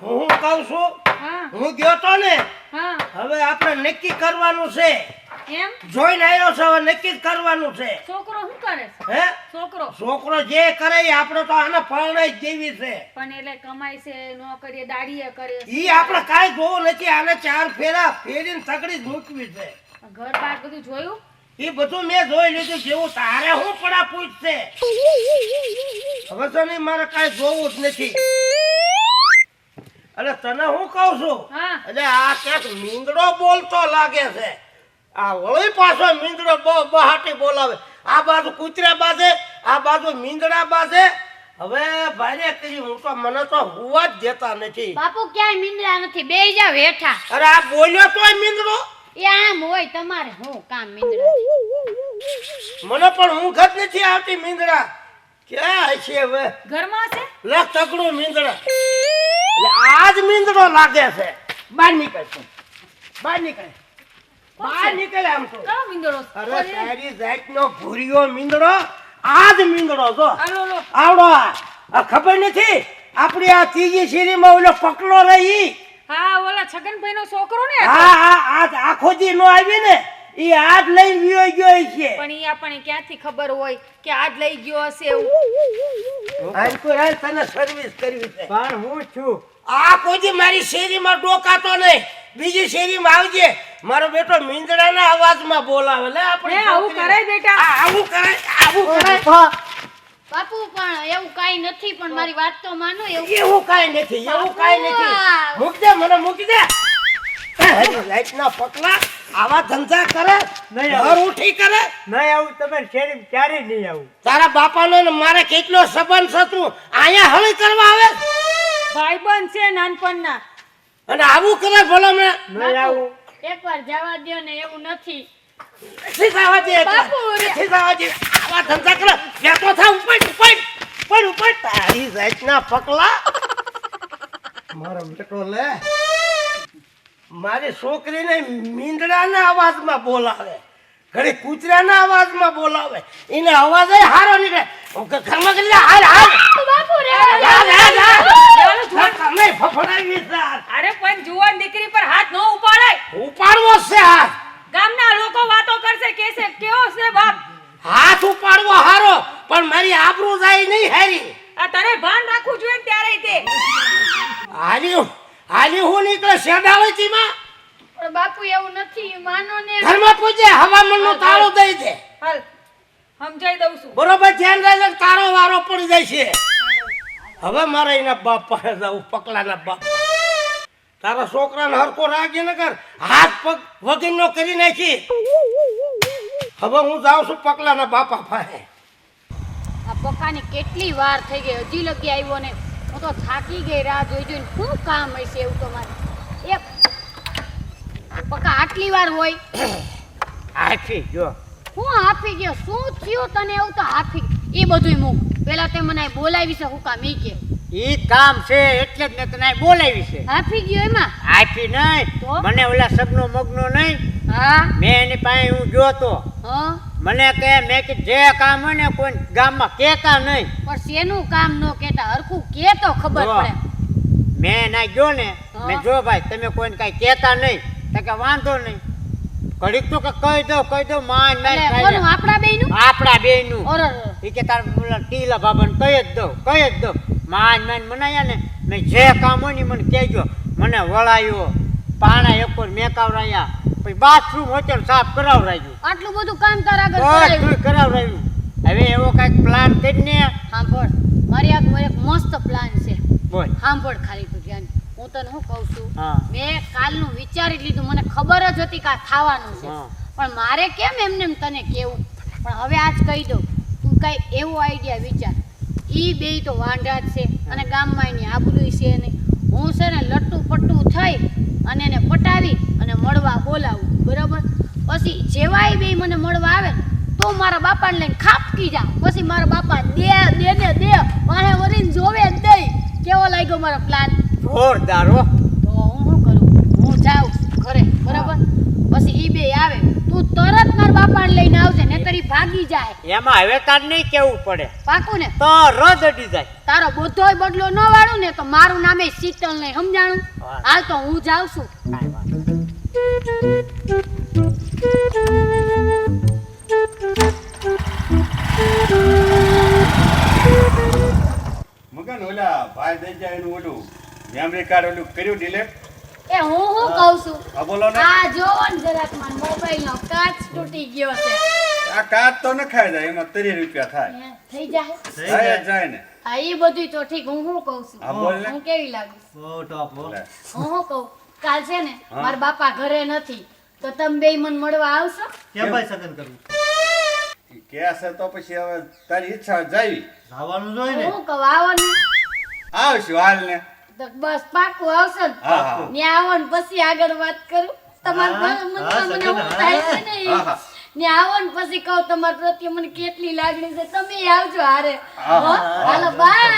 હું કહું છું? હું. ગયો તો ને? હવે આપણે નક્કી કરવાનું છે. એમ? જોઈને આવ્યો છે હવે નક્કી જ કરવાનું છે. છોકરો શું કરે છે? હે? છોકરો. છોકરો જે કરે એ આપણે તો આને પરણાઈ જ જેવી છે. પણ એટલે કમાય છે નોકરીએ દાડીએ કરે ઈ આપણે કાઈ જોવું નથી આને ચાર ફેરા ફેરીને તકડી જ મૂકવી છે. ઘર બાર બધું જોયું? એ બધું મેં જોઈ લીધું જેવું તારે હું પડા પૂછશે હવે તો નહીં મારે કાંઈ જોવું જ નથી. એટલે તને હું કહું છું? હા. એટલે આ ક્યાંક મીંદડો બોલતો લાગે છે. આ વળી પાછો મીંદડો બ- બહાટી બોલાવે. આ બાજુ કૂતરા બાજે આ બાજુ મીંદડા બાજે. હવે ભારે કરી હું તો મને તો હોવા જ દેતા નથી. બાપુ ક્યાંય મીંદડા નથી? બે જા વેઠા અરે આ બોલ્યો તોય મીંદડો એ આમ હોય તમારે હું કામ મીંદડા મને પણ ઊંઘ જ નથી આવતી મીંદડા ક્યાં છે હવે? ઘરમાં છે લખ તકડું મીંદડા એટલે આજ મીંદડો લાગે છે. બહાર નીકળ તું. બહાર નીકળ. બહાર નીકળે આમ તો? અરે તારી જાતનો ભૂરિયો મીંદડો આજ મીંદડો જો. આવડો આ. આ ખબર નથી? આપણી આ ત્રીજી શેરીમાં ઓલો પકડો રહી. હા ઓલા છગનભાઈ નો છોકરો ને હા હા આજ આખો દી નો આવી ને ઈ આજ લઈને વિયો ગયો છે. પણ એ આપણને ક્યાંથી ખબર હોય કે આજ લઈ ગયો હશે એવું? આજ તને સર્વિસ કરવી છે. પણ હું છું. આ કોઈ મારી શેરીમાં ડોકાતો નહીં. બીજી શેરીમાં આવજે. મારો બેટો મીંદડાના અવાજમાં બોલાવે. લે આપણે આવું કરે બેટા? આવું કરે આવું કરે બાપુ પણ એવું કાંઈ નથી પણ મારી વાત તો માનો એવું. એવું કાંઈ નથી એવું કાંઈ નથી. મૂક દે મને મૂકી દે લાઈટના પકલા આવા ધંધા કરે નહીં ઘર ઉઠી કરે. નહીં આવું તમે શેરી ક્યારે નહીં આવું. તારા બાપાનો ને મારે કેટલો સંબંધ છે અહીંયા હળી કરવા આવે? ભાઈબંધ છે નાનપણના. અને આવું કરે ભલે મેં નહીં આવું. એકવાર જવા દ્યો ને એવું નથી. સીધાવા દે. બાપુ સીધાવા દે. આવા ધંધા કરે. બેઠો થા ઉપર ઉપર ઉપર ઉપર તારી જાતના પકલા મારો બેટો લે. મારી છોકરીને મીંદડાના અવાજમાં બોલાવે, ઘડી કૂતરાના અવાજમાં બોલાવે. એને અવાજ હારો નીકળે. ખમકલી હાલ હાલ. બાપુ રે જા, જા, જા. ચાલો, ના, તમે ફફડાવી સાર. અરે પણ જુવાન દીકરી પર હાથ ન ઉપાડાય ઉપાડવો જ છે હાથ ગામના લોકો વાતો કરશે કેસે કેવો છે બાપ હાથ ઉપાડવો હારો પણ મારી આબરૂ જાય નહીં હારી આ તારે ભાન રાખવું જોઈએ ને ત્યારે તે હાલી હાલી હું નીકળે શેડાળીમાં પણ બાપુ એવું નથી માનો ને ઘરમાં પૂજે હવામાનનું તાળું દઈ દે. હાલ સમજાઈ દઉં છું. બરોબર ધ્યાન રાખજે તારો વારો પડી જાય છે. હવે મારે એના બાપ પાસે જવું પકલાના બાપ તારા છોકરાને હરકો રાખી ને કર. હાથ પગ વગરનો કરી નાખી. હવે હું જાઉં છું પકલાના બાપા પાસે. આ પક્કાની કેટલી વાર થઈ ગઈ હજી લગી આવ્યો ને. હું તો થાકી ગઈ રાહ જોઈ જોઈને શું કામ હશે એવું તો મારે. એક પક્કા આટલી વાર હોય. આખી જો. હું હાફી ગયો શું થયું તને એવું તો હાફી એ બધુંય મૂક. પેલા તે મને બોલાવી છે હું કામ ઈ કે ઈ કામ છે એટલે જ મેં તને બોલાવી છે. હાફી ગયો એમાં? હાફી નહીં. તો? મને ઓલા સગનો મગનો નહીં. હા? મેં એની પાસે હું જોતો. હા? મને કે મેં કે જે કામ હોય ને કોઈ ગામમાં કેતા નહીં. પણ શેનું કામ ન કેતા હરખું કે તો ખબર. પડે. મેં ના જો ને. મેં જો ભાઈ તમે કોઈને કાઈ કેતા નહીં. તો કે વાંધો નહીં. ઘડીક તો કે કહી દો કહી દો માન માન એટલે ખાઈ કોનું આપણા બેયનું? આપણા બેયનું. ઓર ઈ કે તાર બોલા ટીલા બાબાને કહી જ દો કહી જ દો માન માન મનાયા ને મેં જે કામ હોય ને મને કહેજો. મને વળાયો પાણા એકવાર મેકાવરાયા પછી બાથરૂમ હોટેલ સાફ કરાવરાયું. આટલું બધું કામ તારા આગળ કરાવરાયું. હવે એવો કંઈક પ્લાન કરીને સાંભળ મારી આગળ એક મસ્ત પ્લાન છે. બોલ. સાંભળ ખાલી તું ધ્યાન. હું તને શું કહું છું? મેં કાલનું વિચારી લીધું મને ખબર જ હતી કે આ થવાનું છે. પણ મારે કેમ એમને એમ તને કેવું? પણ હવે આજ કહી દઉં તું કઈ એવો આઈડિયા વિચાર. ઈ બેય તો વાંઢા જ છે અને ગામમાં એની આબરૂ છે નહીં. હું છે ને લટ્ટુ પટ્ટુ થઈ અને એને પટાવી અને મળવા બોલાવું બરાબર? પછી જેવાય બે મને મળવા આવે તો મારા બાપાને લઈને ખાપકી જા પછી મારા બાપા દે દે ને દે વાહે વરીને જોવે જ દઈ કેવો લાગ્યો મારો પ્લાન જોરદાર હો. તો હું શું કરું? હું જાઉં ઘરે બરાબર? પછી ઈ બે આવે. તું તરત મારા બાપાને લઈને આવજે ને તરી ભાગી જાય. એમાં હવે તાર નહીં કેવું પડે. પાકું ને? તો રદ અડી જાય. તારો બધોય બદલો ન વાળું ને તો મારું નામે શીતલ નહીં સમજાણું? હાલ તો હું જાઉં છું. કાંઈ મગન ઓલા ભાઈ દઈ જાય એનું ઓલું. મેમરી કાર્ડ ઓલું કર્યું ડિલીટ. એ હું હું કહું છું? આ બોલો ને. આ જોવો ને જરાક મારા મોબાઈલ નો કાચ તૂટી ગયો છે. આ કાચ તો ન ખાઈ જાય એમાં ત્રીસ રૂપિયા થાય. થઈ જાય? થઈ જાય. ને. હા એ બધું તો ઠીક હું શું કહું છું? હા, બોલ ને. હું કેવી લાગુ ઓ ટોપ હો. હું શું કહું? કાલ છે ને મારા બાપા ઘરે નથી. તો તમે બે મન મળવા આવશો? કેમ ભાઈ સગન કરવું? કે છે તો પછી હવે તારી ઈચ્છા જાવી. જવાનું જોઈએ ને. હું કહું આવો ને આવશું હાલ ને. તો બસ પાકું આવશે ને? હા હા. ત્યાં આવો ને પછી આગળ વાત કરું. તમારા હા, ઘર હા, મનમાં મને સગન, એવું થાય છે ને હા, હા. આવો ને પછી કહું તમારા પ્રત્યે મને કેટલી લાગણી છે. તમે આવજો હારે. હા, હો? હાલો બાય.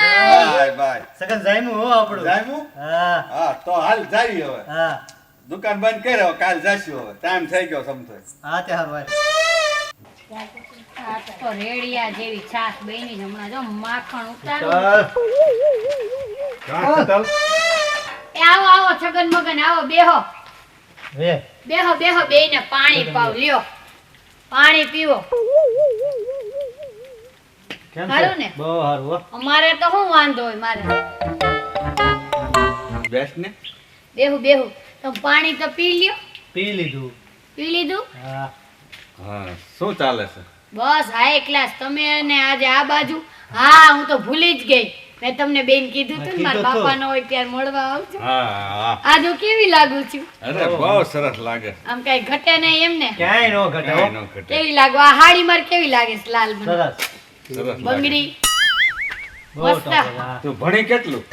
Bye bye. સગન જાયમું હો આપણું. જામ્યું હા. હા તો હાલ જાવી હવે. હા. દુકાન બંધ કર્યો કાલ જાશું હવે. ટાઈમ થઈ ગયો સમથો હા તે હારું ભાઈ આ તો રેડિયા જેવી છાસ બની જ હમણાં જો માખણ ઉતારું. એ આવો આવો છગન મગન આવો બેહો. બેહો બેહો બેયને પાણી પાવ લ્યો. પાણી પીવો. કેમ હારું ને? બહુ હારું અમારે તો શું વાંધો હોય મારે? ને. બેહુ બેહુ. તમે પાણી તો પી લ્યો. પી લીધું. પી લીધું? હા. હા શું ચાલે છે? બસ હા એકલા તમે અને આજે આ બાજુ? હા હું તો ભૂલી જ ગઈ. મેં તમને બેન કીધું હતું ને મારા બાપા નો હોય ત્યારે મળવા આવજો. હા આજ હું કેવી લાગુ છું? અરે બહુ સરસ લાગે. આમ કઈ ઘટે નહીં એમ ને? ક્યાંય નો ઘટે કાંઈ ઘટે. કેવી લાગો? આ હાડી માર કેવી લાગે છે લાલ સરસ. સરસ બંગડી મસ્ત. તું ભણી કેટલું?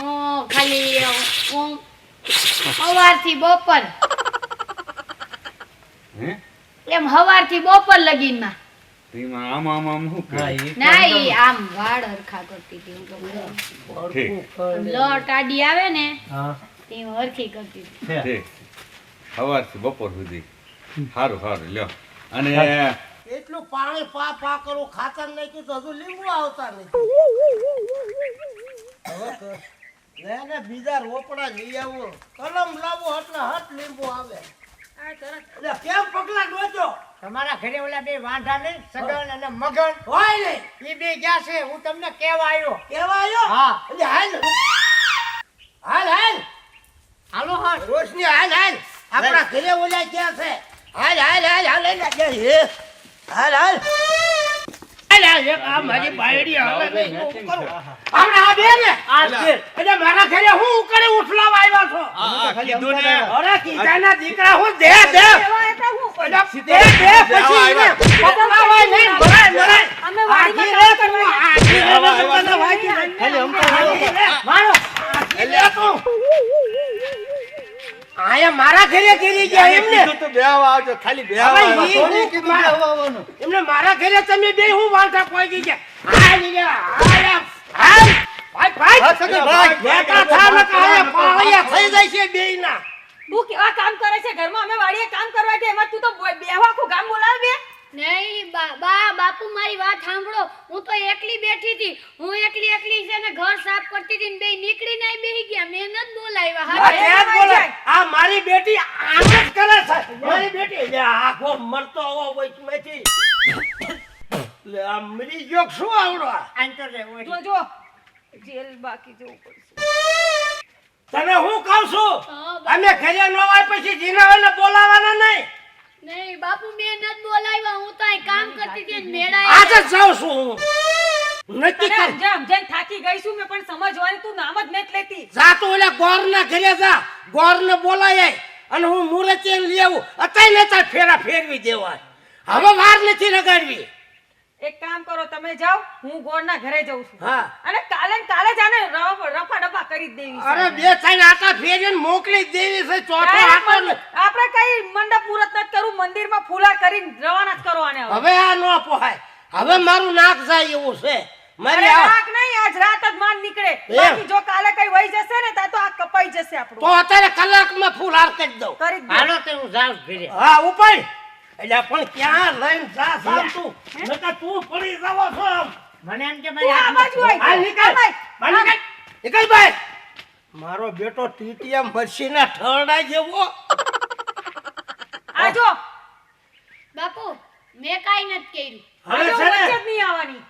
હું ખાલી હું સવારથી બપોર. હે? એમ હવારથી બપોર લગીનમાં. તેમાં આમ આમ આમ શું હા કર્યું? ઈ ના ઈ આમ વાળ હરખા કરતી હતી હું તો ઠીક. આમ આડી આવે ને હા. તે હરખી કરતી હતી. બપોર સુધી. સારું સારું લ્યો. અને એટલું પાણી પા પા કરું ખાતર નાખ્યું તો હજુ લીંબુ આવતા નથી. હવે કર. લે ને બીજા રોપડા લઈ આવો. કલમ લાવો એટલે હટ લીંબુ આવે. કેમ પગલા ડોજો તમારા ઘરે ઓલા બે વાંઢા નહીં સગન અને મગન. હોય નહીં એ બે ગયા છે હું તમને કેવા આવ્યો કેવા આવ્યો હા. એટલે હાલ. હાલ હાલ. હાલો હા. રોશની હાલ હાલ. આપણા ઘરે ઓલા ક્યાં છે? હાલ હાલ હાલ હાલ. હાલ હાલ હાલ. હાલ હાલ હાલ એક આ મારી બાયડી હવે નહીં કરું. આપણે આ બે ને. આ બે એટલે મારા ઘરે હું ઉકળે ઉઠલાવા આવ્યા છો. કીધું ને. અરે કીધાના દીકરા હું દે દે. દે દે પછી એને પકડાવાય નહીં મરાય મરાય આખી વાડીમાં રાત આખી રાત તમને વાગી જાય. આખી રાત. મારો રાત હું. આયા મારા ઘરે ગીરી ગયા એમને કીધું બેહવા આવજો ખાલી બેહવા હવે આવજો. ઈ મારા- એમને મારા ઘરે તમે બે હું વાંધા પહોંચી ગયા. હાલ. ભાઈ ભાઈ. ભાઈ. બેટા થા ને કાલે પાળિયા થઈ જાય છે બેયના. તું કેવા કામ કરે છે ઘરમાં અમે વાડીએ કામ કરવા ગયા એમાં તું તો બેહવા આખું ગામ બોલાવે? નહીં બા બાપુ મારી વાત સાંભળો. હું તો એકલી બેઠી હતી. હું એકલી એકલી છે ને ઘર સાફ કરતી હતી ને બે નીકળી નાઈ બેહી ગયા. મેં નત બોલાવ્યા. હા ક્યાં જ બોલે? આ મારી બેટી આમ જ કરે છે. મારી બેટી લે આખો મરતો હોવો વચમેથી. લે આ મરી ગયો શું આવડો? આંતર રે ઓય. જો જો. જેલ બાકી જવું પડશે. તને હું કહું છું? અમે ઘરે ન હોય પછી જીનાવાને બોલાવાના નહીં. નહીં બાપુ મેં નથી બોલાવ્યા. હું તો અહીં કામ કરતી હતી ને આજે જાઉં છું. હું નક્કી કર. સમજાય સમજાઈને થાકી ગઈ છું મેં પણ સમજવાની તું નામ જ નથી લેતી. જા તું ઓલા ગોરના ઘરે જા. ગોરને બોલાય અને હું મુરતી લઈ આવું. અત્યારે તાર ફેરા ફેરવી દેવાય. હવે વાર નથી લગાડવી. એક કામ કરો તમે જાઓ હું ગોળના ઘરે જઉં છું. હા. અને કાલે ને કાલે જ આને રફા ડફા કરી જ દેવી અરે બે ત્રણ આટા ફેરીને મોકલી દેવી છે ચોથો આટો આપણે કઈ મંડપ મુહૂર્ત ન કરું મંદિરમાં ફૂલા કરીને રવાના જ કરો આને હવે. આ ન પોહાય. હવે મારું નાક જાય એવું છે. મારી નાક નહીં આજ રાત જ માન નીકળે. બાકી જો કાલે કઈ વહી જશે ને તા તો આ કપાઈ જશે તો અત્યારે કલાકમાં ફૂલ હાર કરી દઉં. કરી જ દે. હાલો તે હું જાઉં ઘરે હા ઉપાય. એટલે પણ ક્યાં લઈને જા સામ તું? નકર તું પડી જાવો છો મને એમ કે ભાઈ આ બાજુ આ નીકળ. ભાઈ. નીકળ. નીકળ ભાઈ. મારો બેટો ટીટીએમ મરસીના ઠરડા જેવો. આ જો. બાપુ મેં કાઈ નથી કર્યું. હવે છે ને? નહીં આવવાની.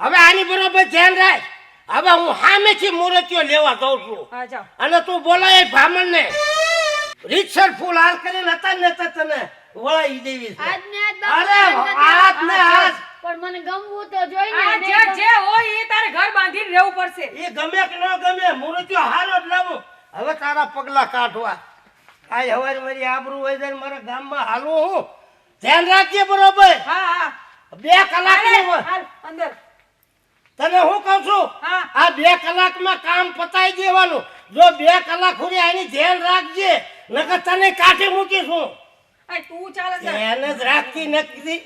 હવે આની બરોબર ધ્યાન રાખ. હવે હું સામેથી મૂર્તિઓ લેવા દઉં છું. અને તું બોલાય બ્રાહ્મણને. રીતસર ફૂલ હાલ કરીને હતા ને હતા તને. વળાઈ દેવી છે. આજ ને આજ. ને. પણ મને ગમવું તો જોઈએ ને જે જે હોય એ તારે ઘર બાંધીને રહેવું પડશે. એ ગમે કે ન ગમે મૂર્તિઓ હારો જ લાવું. હવે તારા પગલા કાઢવા. આ હવાર મારી આબરૂ હોય જાય ને મારા ગામમાં હાલવું હું. ધ્યાન રાખજે બરોબર. હા હા. બે કલાક અંદર. તને હું કહું છું? હા. આ બે કલાકમાં કામ પતાઈ દેવાનું. જો બે કલાક સુધી આની ધ્યાન રાખજે નકર તને કાઢી મૂકીશું. તું ચાલ એને જ રાખતી નથી